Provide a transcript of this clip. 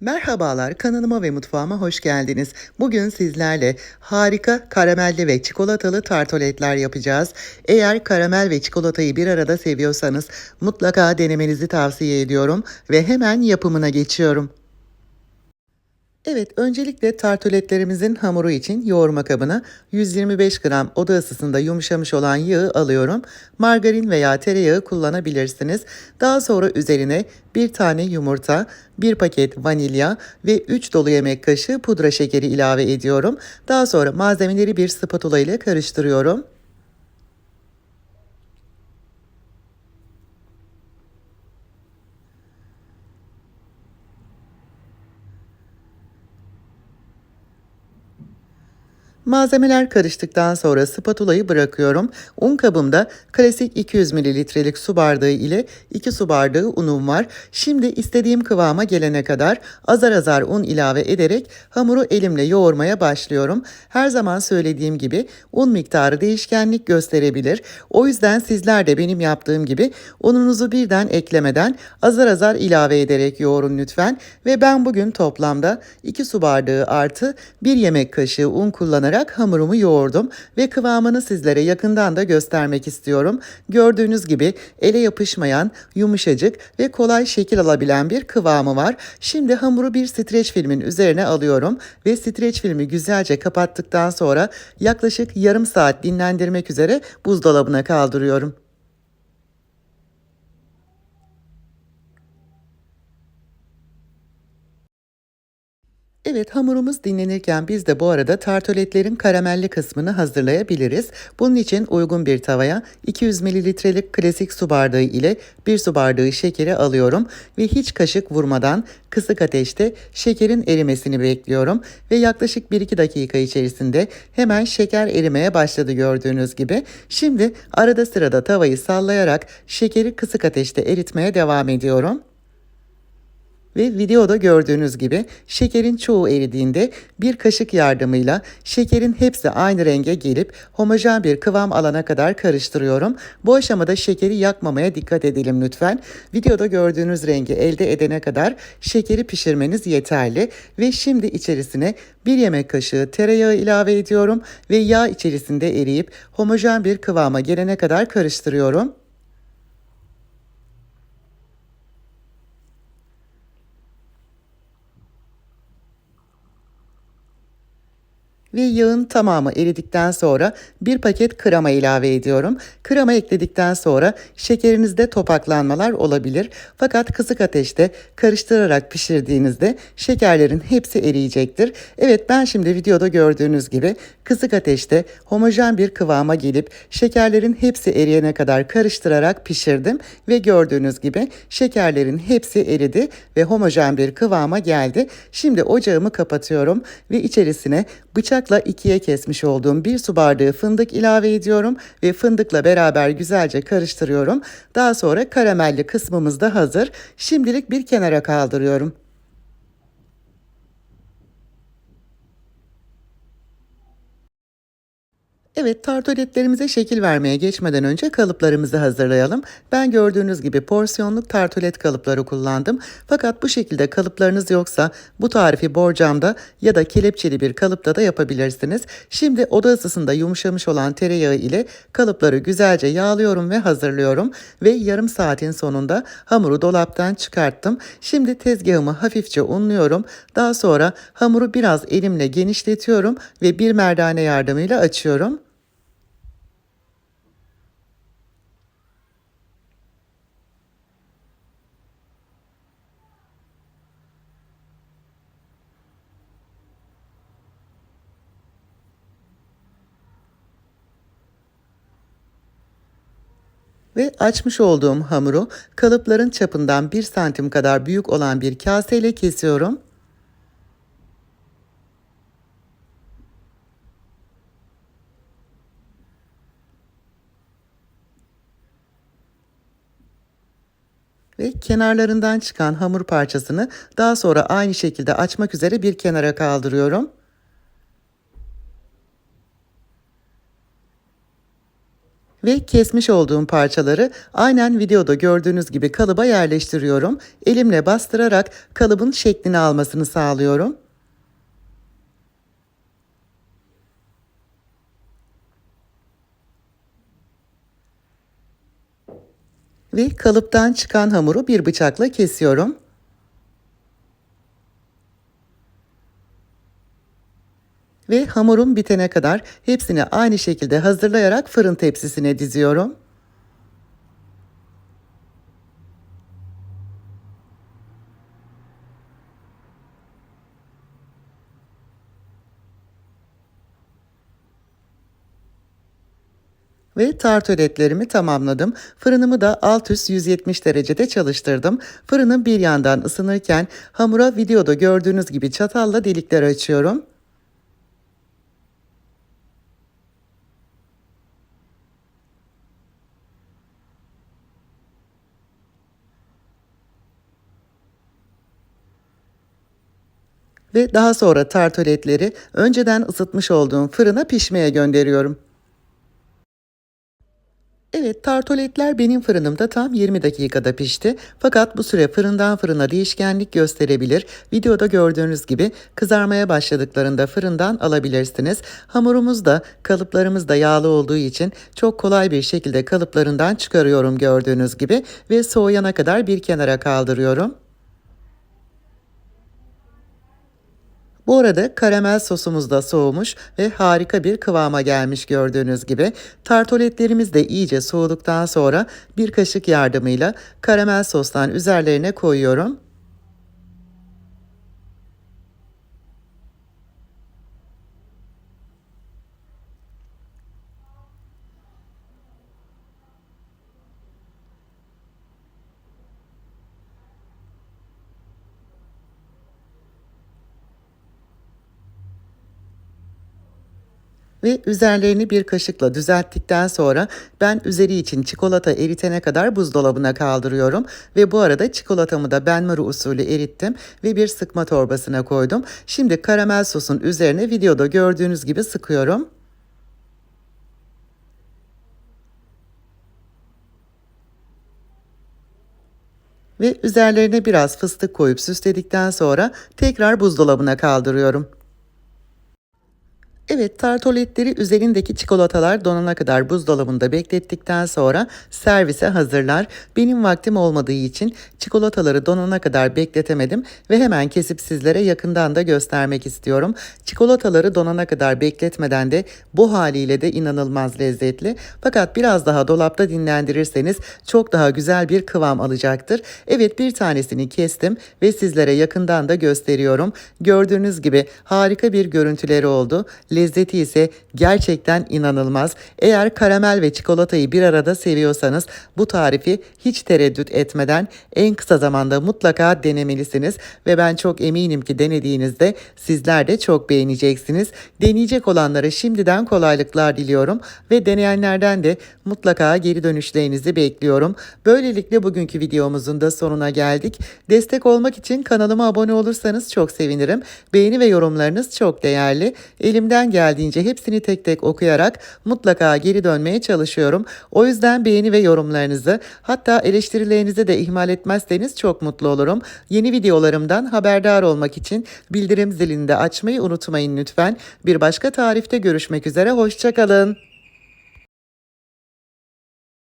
Merhabalar, kanalıma ve mutfağıma hoş geldiniz. Bugün sizlerle harika karamelli ve çikolatalı tartoletler yapacağız. Eğer karamel ve çikolatayı bir arada seviyorsanız mutlaka denemenizi tavsiye ediyorum ve hemen yapımına geçiyorum. Evet, öncelikle tartoletlerimizin hamuru için yoğurma kabına 125 gram oda ısısında yumuşamış olan yağı alıyorum. Margarin veya tereyağı kullanabilirsiniz. Daha sonra üzerine bir tane yumurta, bir paket vanilya ve 3 dolu yemek kaşığı pudra şekeri ilave ediyorum. Daha sonra malzemeleri bir spatula ile karıştırıyorum. Malzemeler karıştıktan sonra spatulayı bırakıyorum. Un kabımda klasik 200 mililitrelik su bardağı ile 2 su bardağı unum var. Şimdi istediğim kıvama gelene kadar azar azar un ilave ederek hamuru elimle yoğurmaya başlıyorum. Her zaman söylediğim gibi un miktarı değişkenlik gösterebilir. O yüzden sizler de benim yaptığım gibi ununuzu birden eklemeden azar azar ilave ederek yoğurun lütfen. Ve ben bugün toplamda 2 su bardağı artı 1 yemek kaşığı un kullanarak olarak hamurumu yoğurdum ve kıvamını sizlere yakından da göstermek istiyorum. Gördüğünüz gibi ele yapışmayan, yumuşacık ve kolay şekil alabilen bir kıvamı var. Şimdi hamuru bir streç filmin üzerine alıyorum ve streç filmi güzelce kapattıktan sonra yaklaşık yarım saat dinlendirmek üzere buzdolabına kaldırıyorum. Evet hamurumuz dinlenirken biz de bu arada tartoletlerin karamelli kısmını hazırlayabiliriz. Bunun için uygun bir tavaya 200 mililitrelik klasik su bardağı ile 1 su bardağı şekeri alıyorum ve hiç kaşık vurmadan kısık ateşte şekerin erimesini bekliyorum ve yaklaşık 1-2 dakika içerisinde hemen şeker erimeye başladı gördüğünüz gibi. Şimdi arada sırada tavayı sallayarak şekeri kısık ateşte eritmeye devam ediyorum. Ve videoda gördüğünüz gibi şekerin çoğu eridiğinde bir kaşık yardımıyla şekerin hepsi aynı renge gelip homojen bir kıvam alana kadar karıştırıyorum. Bu aşamada şekeri yakmamaya dikkat edelim lütfen. Videoda gördüğünüz rengi elde edene kadar şekeri pişirmeniz yeterli. Ve şimdi içerisine bir yemek kaşığı tereyağı ilave ediyorum ve yağ içerisinde eriyip homojen bir kıvama gelene kadar karıştırıyorum. Ve yağın tamamı eridikten sonra bir paket krema ilave ediyorum. Krema ekledikten sonra şekerinizde topaklanmalar olabilir. Fakat kısık ateşte karıştırarak pişirdiğinizde şekerlerin hepsi eriyecektir. Evet ben şimdi videoda gördüğünüz gibi kısık ateşte homojen bir kıvama gelip şekerlerin hepsi eriyene kadar karıştırarak pişirdim ve gördüğünüz gibi şekerlerin hepsi eridi ve homojen bir kıvama geldi. Şimdi ocağımı kapatıyorum ve içerisine bıçakla ikiye kesmiş olduğum bir su bardağı fındık ilave ediyorum ve fındıkla beraber güzelce karıştırıyorum. Daha sonra karamelli kısmımız da hazır. Şimdilik bir kenara kaldırıyorum. Evet tartoletlerimize şekil vermeye geçmeden önce kalıplarımızı hazırlayalım. Ben gördüğünüz gibi porsiyonluk tartolet kalıpları kullandım. Fakat bu şekilde kalıplarınız yoksa bu tarifi borcamda ya da kelepçeli bir kalıpta da yapabilirsiniz. Şimdi oda ısısında yumuşamış olan tereyağı ile kalıpları güzelce yağlıyorum ve hazırlıyorum. Ve yarım saatin sonunda hamuru dolaptan çıkarttım. Şimdi tezgahımı hafifçe unluyorum. Daha sonra hamuru biraz elimle genişletiyorum ve bir merdane yardımıyla açıyorum. Ve açmış olduğum hamuru kalıpların çapından 1 santim kadar büyük olan bir kaseyle kesiyorum. ve kenarlarından çıkan hamur parçasını daha sonra aynı şekilde açmak üzere bir kenara kaldırıyorum. Ve kesmiş olduğum parçaları aynen videoda gördüğünüz gibi kalıba yerleştiriyorum. Elimle bastırarak kalıbın şeklini almasını sağlıyorum. Ve kalıptan çıkan hamuru bir bıçakla kesiyorum. Ve hamurum bitene kadar hepsini aynı şekilde hazırlayarak fırın tepsisine diziyorum. ve tartöletlerimi tamamladım. Fırınımı da alt üst 170 derecede çalıştırdım. Fırının bir yandan ısınırken hamura videoda gördüğünüz gibi çatalla delikler açıyorum. Ve daha sonra tartoletleri önceden ısıtmış olduğum fırına pişmeye gönderiyorum. Evet, tartoletler benim fırınımda tam 20 dakikada pişti. Fakat bu süre fırından fırına değişkenlik gösterebilir. Videoda gördüğünüz gibi kızarmaya başladıklarında fırından alabilirsiniz. Hamurumuz da kalıplarımız da yağlı olduğu için çok kolay bir şekilde kalıplarından çıkarıyorum gördüğünüz gibi ve soğuyana kadar bir kenara kaldırıyorum. Bu arada karamel sosumuz da soğumuş ve harika bir kıvama gelmiş gördüğünüz gibi. Tartoletlerimiz de iyice soğuduktan sonra bir kaşık yardımıyla karamel sostan üzerlerine koyuyorum. Ve üzerlerini bir kaşıkla düzelttikten sonra ben üzeri için çikolata eritene kadar buzdolabına kaldırıyorum ve bu arada çikolatamı da benmari usulü erittim ve bir sıkma torbasına koydum. Şimdi karamel sosun üzerine videoda gördüğünüz gibi sıkıyorum. Ve üzerlerine biraz fıstık koyup süsledikten sonra tekrar buzdolabına kaldırıyorum. Evet, tartoletleri üzerindeki çikolatalar donana kadar buzdolabında beklettikten sonra servise hazırlar. Benim vaktim olmadığı için çikolataları donana kadar bekletemedim ve hemen kesip sizlere yakından da göstermek istiyorum. Çikolataları donana kadar bekletmeden de bu haliyle de inanılmaz lezzetli. Fakat biraz daha dolapta dinlendirirseniz çok daha güzel bir kıvam alacaktır. Evet, bir tanesini kestim ve sizlere yakından da gösteriyorum. Gördüğünüz gibi harika bir görüntüleri oldu lezzeti ise gerçekten inanılmaz. Eğer karamel ve çikolatayı bir arada seviyorsanız bu tarifi hiç tereddüt etmeden en kısa zamanda mutlaka denemelisiniz ve ben çok eminim ki denediğinizde sizler de çok beğeneceksiniz. Deneyecek olanlara şimdiden kolaylıklar diliyorum ve deneyenlerden de mutlaka geri dönüşlerinizi bekliyorum. Böylelikle bugünkü videomuzun da sonuna geldik. Destek olmak için kanalıma abone olursanız çok sevinirim. Beğeni ve yorumlarınız çok değerli. Geldiğince hepsini tek tek okuyarak mutlaka geri dönmeye çalışıyorum. O yüzden beğeni ve yorumlarınızı hatta eleştirilerinizi de ihmal etmezseniz çok mutlu olurum. Yeni videolarımdan haberdar olmak için bildirim zilini de açmayı unutmayın lütfen. Bir başka tarifte görüşmek üzere. Hoşçakalın.